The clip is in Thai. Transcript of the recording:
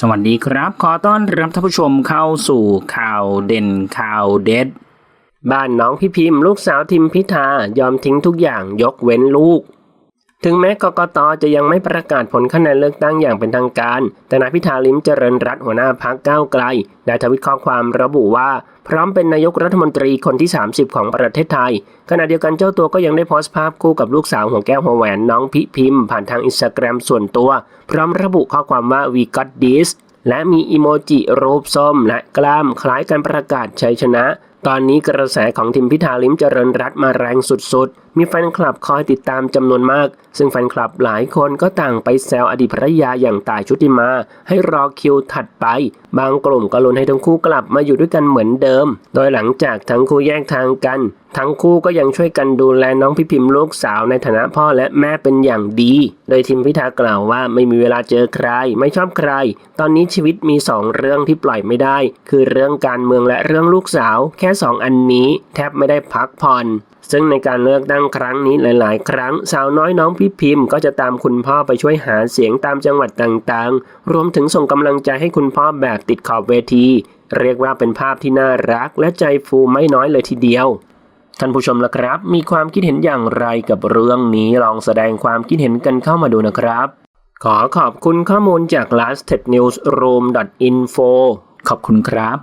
สวัสดีครับ ขอต้อนรับท่านผู้ชมเข้าสู่ข่าวเด่นข่าวเด็ด บ้านน้องพี่พิมพ์ ลูกสาวทิมพิธายอมทิ้งทุกอย่างยกเว้นลูก ถึงแม้กกตจะยังไม่ประกาศผลคะแนนเลือกตั้งอย่างเป็นทางการ แต่นายพิธาลิ้มเจริญรัตหัวหน้าพักก้าวไกลได้ทวิตข้อความระบุว่า พร้อมเป็นนายกรัฐมนตรีคนที่ 30 ของประเทศไทย ขณะเดียวกันเจ้าตัวก็ยังได้โพสต์ภาพคู่กับลูกสาวหัวแก้วหัวแหวนน้องพิพิมพ์ ผ่านทางอินสตาแกรมส่วนตัว พร้อมระบุข้อความว่า we got this และมีอีโมจิรูปส้มและกล้ามคล้ายการประกาศชัยชนะตอนนี้กระแสของทิมพิธาลิมเจริญรัตมาแรงสุดๆ มีแฟนคลับคอยติดตามจำนวนมาก ซึ่งแฟนคลับหลายคนก็ต่างไปแซวอดีตภรรยาอย่างต่ายชุติมา ให้รอคิวถัดไป บางกลุ่มก็ลุ้นให้ทั้งคู่กลับมาอยู่ด้วยกันเหมือนเดิม โดยหลังจากทั้งคู่แยกทางกัน ทั้งคู่ก็ยังช่วยกันดูแลน้องพี่พิมพ์ลูกสาวในฐานะพ่อและแม่เป็นอย่างดี โดยทิมพิธากล่าวว่าไม่มีเวลาเจอใคร ไม่ชอบใคร ตอนนี้ชีวิตมีสองเรื่องที่ปล่อยไม่ได้ คือเรื่องการเมืองและเรื่องลูกสาวแค่สองอันนี้แทบไม่ได้พักผ่อนซึ่งในการเลือกตั้งครั้งนี้หลาย ๆ ครั้ง สาวน้อยน้องพี่พิมพ์ก็จะตามคุณพ่อไปช่วยหาเสียงตามจังหวัดต่างๆ รวมถึงส่งกำลังใจให้คุณพ่อแบบติดขอบเวที เรียกว่าเป็นภาพที่น่ารักและใจฟูไม่น้อยเลยทีเดียว ท่านผู้ชมล่ะครับ มีความคิดเห็นอย่างไรกับเรื่องนี้ลองแสดงความคิดเห็นกันเข้ามาดูนะครับ ขอขอบคุณข้อมูลจาก last tech news room info ขอบคุณครับ